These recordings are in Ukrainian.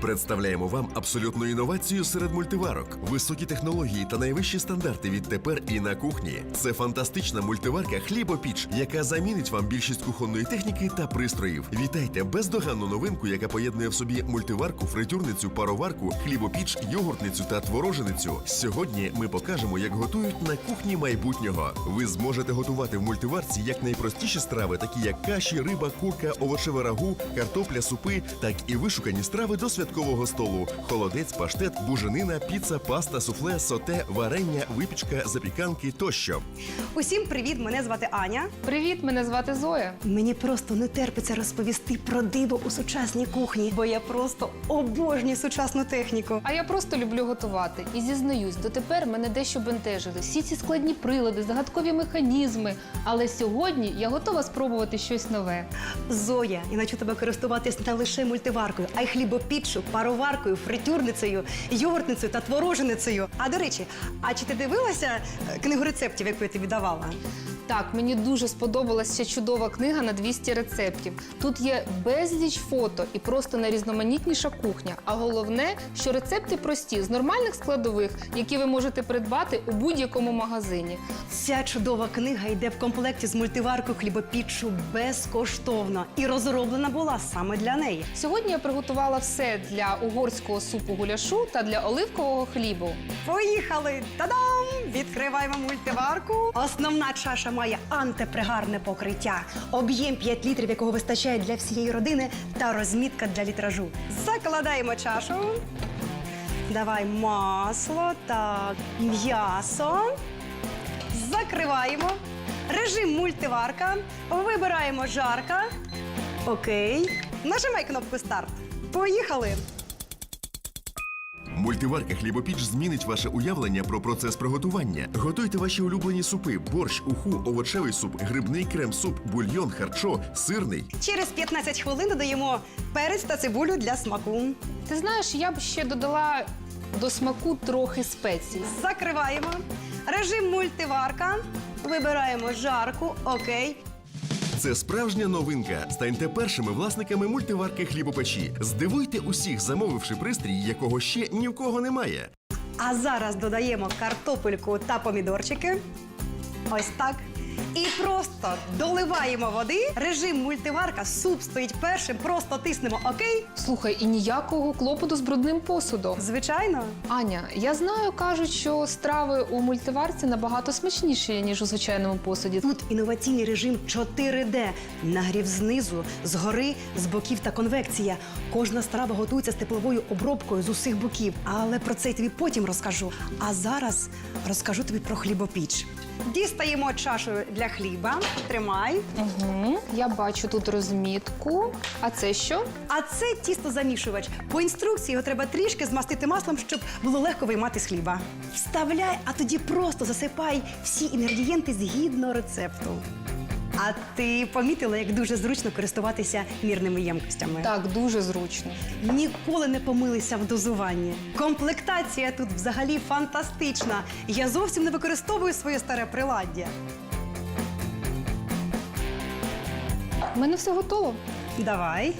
Представляємо вам абсолютну інновацію серед мультиварок, високі технології та найвищі стандарти відтепер і на кухні. Це фантастична мультиварка хлібопіч, яка замінить вам більшість кухонної техніки та пристроїв. Вітайте бездоганну новинку, яка поєднує в собі мультиварку, фритюрницю, пароварку, хлібопіч, йогуртницю та твороженицю. Сьогодні ми покажемо, як готують на кухні майбутнього. Ви зможете готувати в мультиварці як найпростіші страви, такі як каші, риба, курка, овочеве рагу, картопля, супи, так і вишукані страви до святкового столу: холодець, паштет, буженина, піца, паста, суфле, соте, варення, випічка, запіканки тощо. Усім привіт! Мене звати Аня. Привіт, мене звати Зоя. Мені просто не терпиться розповісти про диво у сучасній кухні, бо я просто обожнюю сучасну техніку. А я просто люблю готувати. І зізнаюсь, дотепер мене дещо бентежили. Всі ці складні прилади, загадкові механізми. Але сьогодні я готова спробувати щось нове. Зоя, я навчу тебе користуватись не лише мультиваркою, а й хлібопіччю, пароваркою, фритюрницею, йогуртницею та твороженицею. А до речі, а чи ти дивилася е, книгу рецептів, яку я тобі давала? Так, мені дуже сподобалася чудова книга на 200 рецептів. Тут є безліч фото і просто найрізноманітніша кухня. А головне, що рецепти прості з нормальних складових, які ви можете придбати у будь-якому магазині. Ця чудова книга йде в комплекті з мультиваркою хлібопіччю безкоштовно і розроблена була саме для неї. Сьогодні я приготувала все для угорського супу гуляшу та для оливкового хлібу. Поїхали! Та-дам! Відкриваємо мультиварку. Основна чаша має антипригарне покриття, об'єм 5 літрів, якого вистачає для всієї родини, та розмітка для літражу. Закладаємо чашу. Давай масло, так, м'ясо. Закриваємо. Режим мультиварка. Вибираємо жарка. Окей. Нажимай кнопку старт. Поїхали! Мультиварка хлібопіч змінить ваше уявлення про процес приготування. Готуйте ваші улюблені супи: борщ, уху, овочевий суп, грибний крем-суп, бульйон, харчо, сирний. Через 15 хвилин додаємо перець та цибулю для смаку. Ти знаєш, я б ще додала до смаку трохи спецій. Закриваємо. Режим мультиварка. Вибираємо жарку. Окей. Це справжня новинка. Станьте першими власниками мультиварки хлібопечі. Здивуйте усіх, замовивши пристрій, якого ще ні в кого немає. А зараз додаємо картопельку та помідорчики. Ось так. І просто доливаємо води. Режим мультиварка. Суп стоїть першим. Просто тиснемо окей. Слухай, і ніякого клопоту з брудним посудом. Звичайно. Аня, я знаю, кажуть, що страви у мультиварці набагато смачніші, ніж у звичайному посуді. Тут інноваційний режим 4D. Нагрів знизу, згори, з боків та конвекція. Кожна страва готується з тепловою обробкою з усіх боків. Але про це я тобі потім розкажу. А зараз розкажу тобі про хлібопіч. Дістаємо чашу для хліба. Тримай. Угу. Я бачу тут розмітку. А це що? А це тістозамішувач. По інструкції його треба трішки змастити маслом, щоб було легко виймати з хліба. Вставляй, а тоді просто засипай всі інгредієнти згідно рецепту. А ти помітила, як дуже зручно користуватися мірними ємкостями? Так, дуже зручно. Ніколи не помилися в дозуванні. Комплектація тут взагалі фантастична. Я зовсім не використовую своє старе приладдя. У мене все готово. Давай.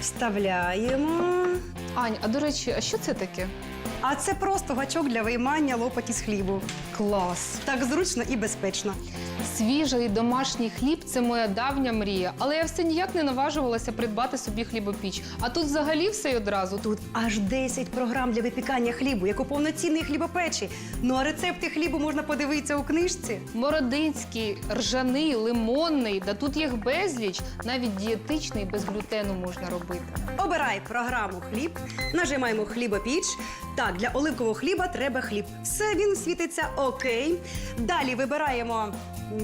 Вставляємо. Ань, а до речі, а що це таке? А це просто гачок для виймання лопаті з хлібу. Клас! Так зручно і безпечно. Свіжий домашній хліб це моя давня мрія, але я все ніяк не наважувалася придбати собі хлібопіч. А тут взагалі все й одразу. Тут аж 10 програм для випікання хлібу, як у повноцінний хлібопечі. Ну а рецепти хлібу можна подивитися у книжці. Бородинський, ржаний, лимонний, да тут їх безліч, навіть дієтичний без глютену можна робити. Обирай програму хліб, нажимаємо хлібопіч. Так, для оливкового хліба треба хліб. Все він світиться окей. Далі вибираємо.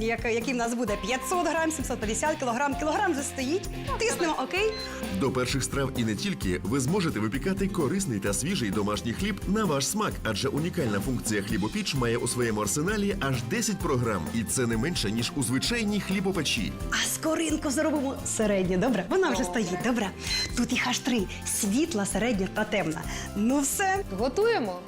як- Який в нас буде 500 грам, 750 кілограм. Кілограм вже стоїть. Тиснемо окей. До перших страв і не тільки ви зможете випікати корисний та свіжий домашній хліб на ваш смак, адже унікальна функція хлібопіч має у своєму арсеналі аж 10 програм, і це не менше ніж у звичайній хлібопечі. А скоринку зробимо середню, добре? Вона вже стоїть, добре. Тут їх аж три: світла, середня та темна. Ну все. Готуємо?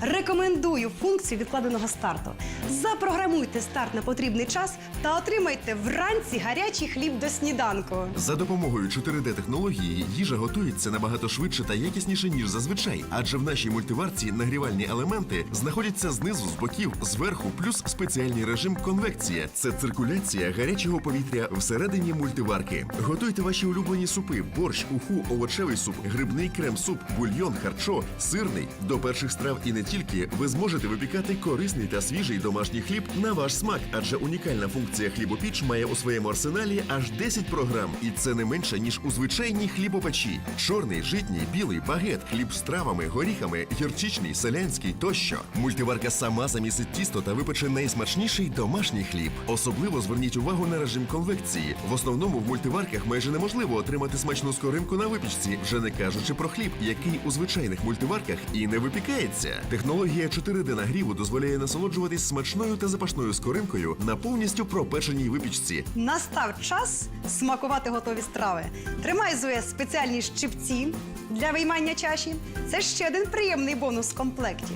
Рекомендую функцію відкладеного старту. Запрограмуйте старт на потрібний час та отримайте вранці гарячий хліб до сніданку. За допомогою 4D-технології їжа готується набагато швидше та якісніше, ніж зазвичай, адже в нашій мультиварці нагрівальні елементи знаходяться знизу, з боків, зверху, плюс спеціальний режим конвекція. Це циркуляція гарячого повітря всередині мультиварки. Готуйте ваші улюблені супи: борщ, уху, овочевий суп, грибний крем-суп, бульйон, харчо, сирний. До перших страв і не тільки ви зможете випікати корисний та свіжий домашній хліб на ваш смак, адже унікальна функція хлібопіч має у своєму арсеналі аж 10 програм, і це не менше ніж у звичайній хлібопечі. Чорний, житній, білий, багет, хліб з травами, горіхами, гірчичний, селянський тощо. Мультиварка сама замісить тісто та випече найсмачніший домашній хліб. Особливо зверніть увагу на режим конвекції. В основному в мультиварках майже неможливо отримати смачну скоринку на випічці, вже не кажучи про хліб, який у звичайних мультиварках і не випікається. Технологія 4D нагріву дозволяє насолоджуватись смачною та запашною скоринкою на повністю пропеченій випічці. Настав час смакувати готові страви. Тримай Зоя спеціальні щипці для виймання чаші. Це ще один приємний бонус в комплекті.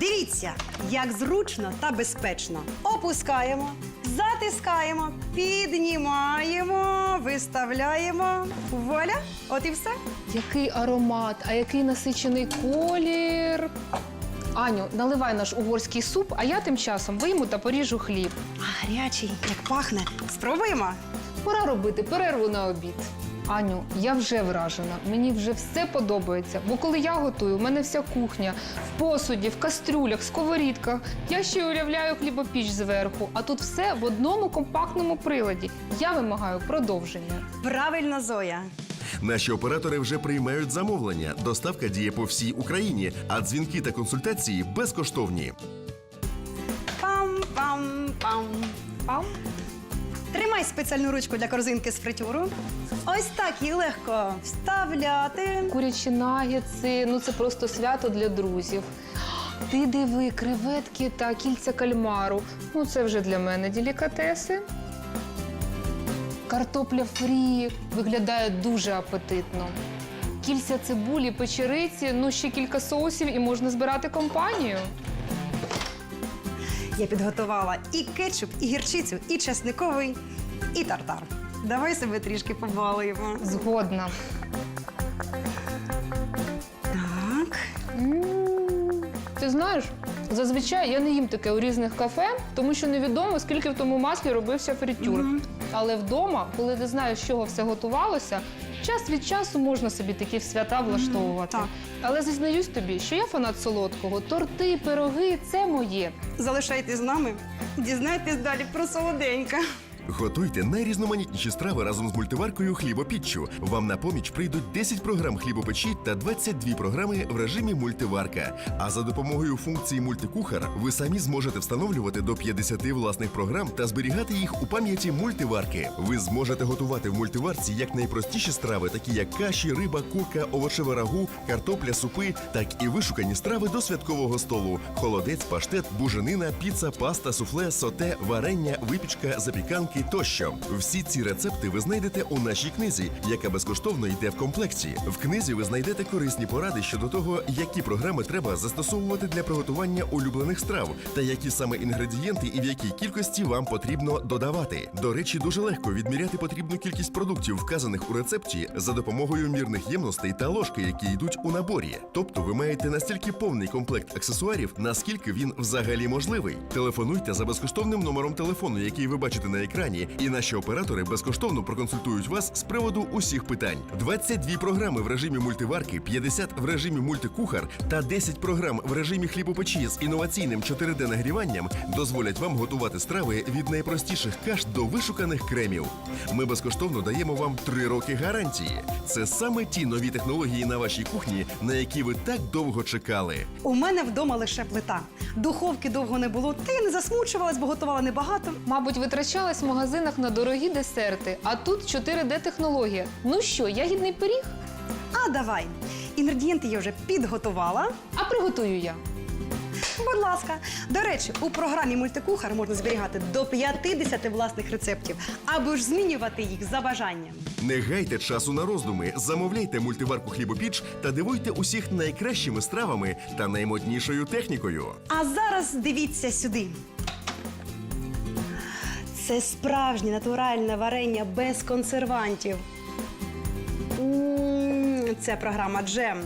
Дивіться, як зручно та безпечно. Опускаємо, затискаємо, піднімаємо, виставляємо. Вуаля, от і все. Який аромат, а який насичений колір. Аню, наливай наш угорський суп, а я тим часом вийму та поріжу хліб. А, гарячий, як пахне. Спробуємо. Пора робити перерву на обід. Аню, я вже вражена. Мені вже все подобається. Бо коли я готую, в мене вся кухня в посуді, в кастрюлях, сковорідках. Я ще й уявляю хлібопіч зверху. А тут все в одному компактному приладі. Я вимагаю продовження. Правильно, Зоя. Наші оператори вже приймають замовлення. Доставка діє по всій Україні, а дзвінки та консультації безкоштовні. Пам-пам-пам. Пам. Тримай спеціальну ручку для корзинки з фритюру. Ось так її легко вставляти. Курячі нагетси, ну це просто свято для друзів. Ти диви, креветки та кільця кальмару. Ну це вже для мене делікатеси. Картопля фрі виглядає дуже апетитно. Кільця цибулі, печериці, ну ще кілька соусів і можна збирати компанію. Я підготувала і кетчуп, і гірчицю, і чесниковий, і тартар. Давай себе трішки побалуємо. Згодна. Так. М, Ти знаєш, зазвичай я не їм таке у різних кафе, тому що невідомо, скільки в тому маслі робився фритюр. Але вдома, коли ти знаєш, з чого все готувалося, час від часу можна собі такі свята влаштовувати. так. Але зізнаюсь тобі, що я фанат солодкого. Торти, пироги це моє. Залишайтесь з нами. Дізнайтесь далі про солоденьке. Готуйте найрізноманітніші страви разом з мультиваркою хлібопіччю. Вам на поміч прийдуть 10 програм хлібопечі та 22 програми в режимі мультиварка. А за допомогою функції мультикухар ви самі зможете встановлювати до 50 власних програм та зберігати їх у пам'яті мультиварки. Ви зможете готувати в мультиварці як найпростіші страви, такі як каші, риба, курка, овочеве рагу, картопля, супи, так і вишукані страви до святкового столу: холодець, паштет, буженина, піца, паста, суфле, соте, варення, випічка, запіканки тощо. Всі ці рецепти ви знайдете у нашій книзі, яка безкоштовно йде в комплекті. В книзі ви знайдете корисні поради щодо того, які програми треба застосовувати для приготування улюблених страв, та які саме інгредієнти і в якій кількості вам потрібно додавати. До речі, дуже легко відміряти потрібну кількість продуктів, вказаних у рецепті, за допомогою мірних ємностей та ложки, які йдуть у наборі. Тобто ви маєте настільки повний комплект аксесуарів, наскільки він взагалі можливий. Телефонуйте за безкоштовним номером телефону, який ви бачите на екрані, і наші оператори безкоштовно проконсультують вас з приводу усіх питань. 22 програми в режимі мультиварки, 50 в режимі мультикухар та 10 програм в режимі хлібопечі з інноваційним 4D нагріванням дозволять вам готувати страви від найпростіших каш до вишуканих кремів. Ми безкоштовно даємо вам 3 роки гарантії. Це саме ті нові технології на вашій кухні, на які ви так довго чекали. У мене вдома лише плита. Духовки довго не було. Ти не засмучувалась, бо готувала небагато. Мабуть, витрачалась в магазинах на дорогі десерти, а тут 4D-технологія. Ну що, ягідний пиріг? А давай. Інгредієнти я вже підготувала. А приготую я. Будь ласка. До речі, у програмі мультикухар можна зберігати до 50 власних рецептів, або ж змінювати їх за бажанням. Не гайте часу на роздуми, замовляйте мультиварку хлібопіч та дивуйте усіх найкращими стравами та наймоднішою технікою. А зараз дивіться сюди. Це справжнє натуральне варення без консервантів. Це програма Джем.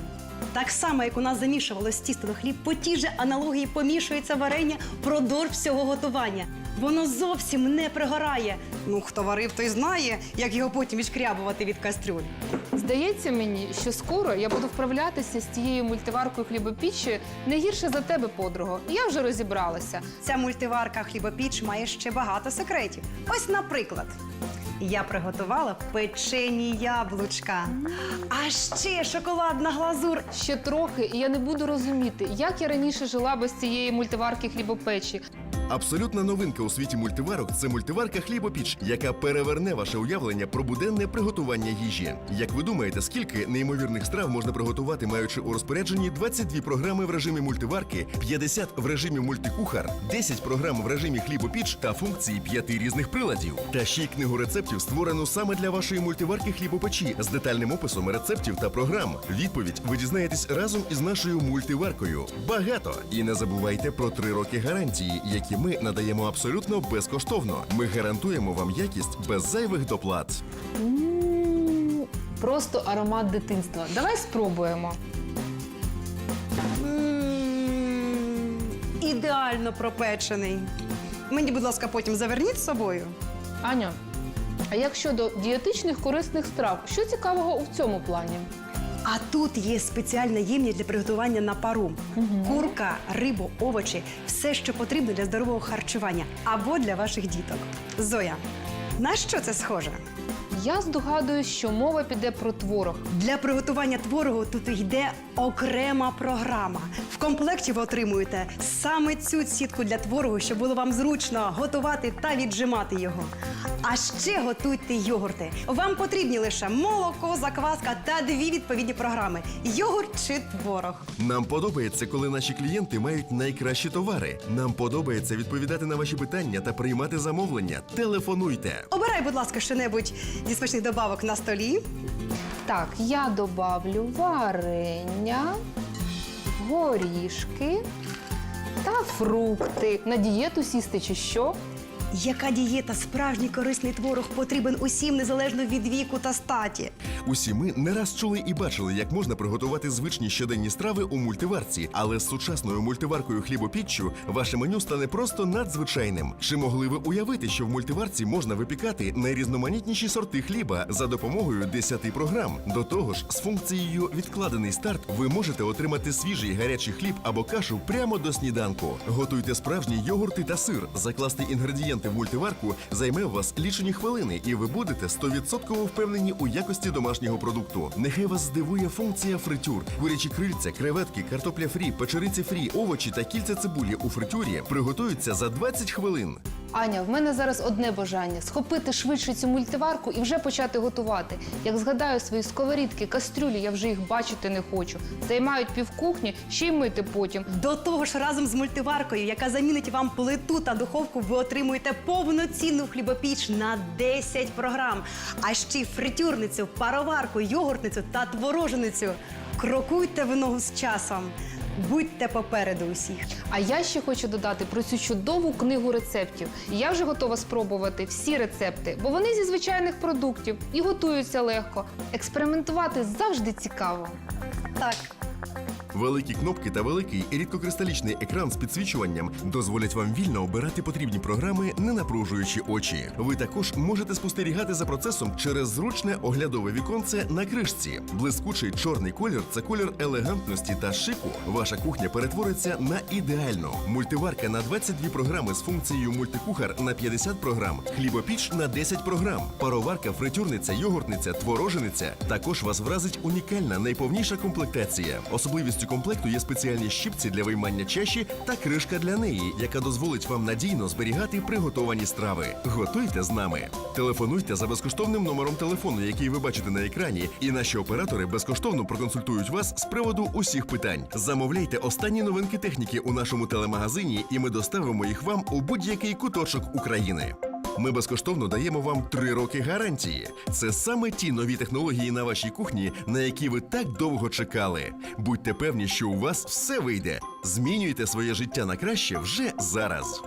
Так само, як у нас замішувалось тісто на хліб, по тій же аналогії помішується варення впродовж всього готування. Воно зовсім не пригорає. Ну, хто варив, той знає, як його потім відшкрябувати від кастрюль. Здається мені, що скоро я буду вправлятися з тією мультиваркою хлібопіччю не гірше за тебе, подруго. Я вже розібралася. Ця мультиварка хлібопіч має ще багато секретів. Ось, наприклад, я приготувала печені яблучка, а ще шоколадна глазур. Ще трохи, і я не буду розуміти, як я раніше жила без цієї мультиварки хлібопечі. Абсолютна новинка у світі мультиварок це мультиварка хлібопіч, яка переверне ваше уявлення про буденне приготування їжі. Як ви думаєте, скільки неймовірних страв можна приготувати, маючи у розпорядженні 22 програми в режимі мультиварки, 50 в режимі мультикухар, 10 програм в режимі хлібопіч та функції п'яти різних приладів. Та ще й книгу рецептів створену саме для вашої мультиварки хлібопечі з детальним описом рецептів та програм. Відповідь ви дізнаєтесь разом із нашою мультиваркою. Багато! І не забувайте про три роки гарантії, які ми надаємо абсолютно безкоштовно. Ми гарантуємо вам якість без зайвих доплат. М, Просто аромат дитинства. Давай спробуємо. М, Ідеально пропечений. Мені, будь ласка, потім заверніть з собою. Аня, а як щодо дієтичних корисних страв, що цікавого у цьому плані? А тут є спеціальна ємність для приготування на пару. Курка, рибу, овочі все, що потрібно для здорового харчування або для ваших діток. Зоя, на що це схоже? Я здогадуюсь, що мова піде про творог. Для приготування творогу тут йде окрема програма. В комплекті ви отримуєте саме цю сітку для творогу, щоб було вам зручно готувати та віджимати його. А ще готуйте йогурти. Вам потрібні лише молоко, закваска та дві відповідні програми: йогурт чи творог. Нам подобається, коли наші клієнти мають найкращі товари. Нам подобається відповідати на ваші питання та приймати замовлення. Телефонуйте. Обирай, будь ласка, що-небудь зі смачних добавок на столі. Так, я добавлю варення, горішки та фрукти. На дієту сісти чи що? Яка дієта, справжній корисний творог потрібен усім незалежно від віку та статі. Усі ми не раз чули і бачили, як можна приготувати звичні щоденні страви у мультиварці, але з сучасною мультиваркою хлібопіччю ваше меню стане просто надзвичайним. Чи могли ви уявити, що в мультиварці можна випікати найрізноманітніші сорти хліба за допомогою 10 програм? До того ж, з функцією відкладений старт ви можете отримати свіжий гарячий хліб або кашу прямо до сніданку. Готуйте справжні йогурти та сир. Закласти інгредієнти в мультиварку займе у вас лічені хвилини, і ви будете 100% впевнені у якості домашнього продукту. Нехай вас здивує функція фритюр. Курячі крильця, креветки, картопля фрі, печериці фрі, овочі та кільця цибулі у фритюрі приготуються за 20 хвилин. Аня, в мене зараз одне бажання схопити швидше цю мультиварку і вже почати готувати. Як згадаю свої сковорідки, кастрюлі, я вже їх бачити не хочу. Займають півкухні, ще й мити потім. До того ж, разом з мультиваркою, яка замінить вам плиту та духовку, ви отримуєте повноцінну хлібопіч на 10 програм. А ще й фритюрницю, пароварку, йогуртницю та твороженицю. Крокуйте в ногу з часом. Будьте попереду усіх. А я ще хочу додати про цю чудову книгу рецептів. Я вже готова спробувати всі рецепти, бо вони зі звичайних продуктів і готуються легко. Експериментувати завжди цікаво. Так. Великі кнопки та великий рідкокристалічний екран з підсвічуванням дозволять вам вільно обирати потрібні програми, не напружуючи очі. Ви також можете спостерігати за процесом через зручне оглядове віконце на кришці. Блискучий чорний колір це колір елегантності та шику. Ваша кухня перетвориться на ідеальну. Мультиварка на 22 програми з функцією мультикухар на 50 програм, хлібопіч на 10 програм, пароварка, фритюрниця, йогуртниця, творожениця. Також вас вразить унікальна найповніша комплектація. Особливістю комплекту є спеціальні щипці для виймання чаші та кришка для неї, яка дозволить вам надійно зберігати приготовані страви. Готуйте з нами. Телефонуйте за безкоштовним номером телефону, який ви бачите на екрані, і наші оператори безкоштовно проконсультують вас з приводу усіх питань. Замовляйте останні новинки техніки у нашому телемагазині, і ми доставимо їх вам у будь-який куточок України. Ми безкоштовно даємо вам три роки гарантії. Це саме ті нові технології на вашій кухні, на які ви так довго чекали. Будьте певні, що у вас все вийде. Змінюйте своє життя на краще вже зараз.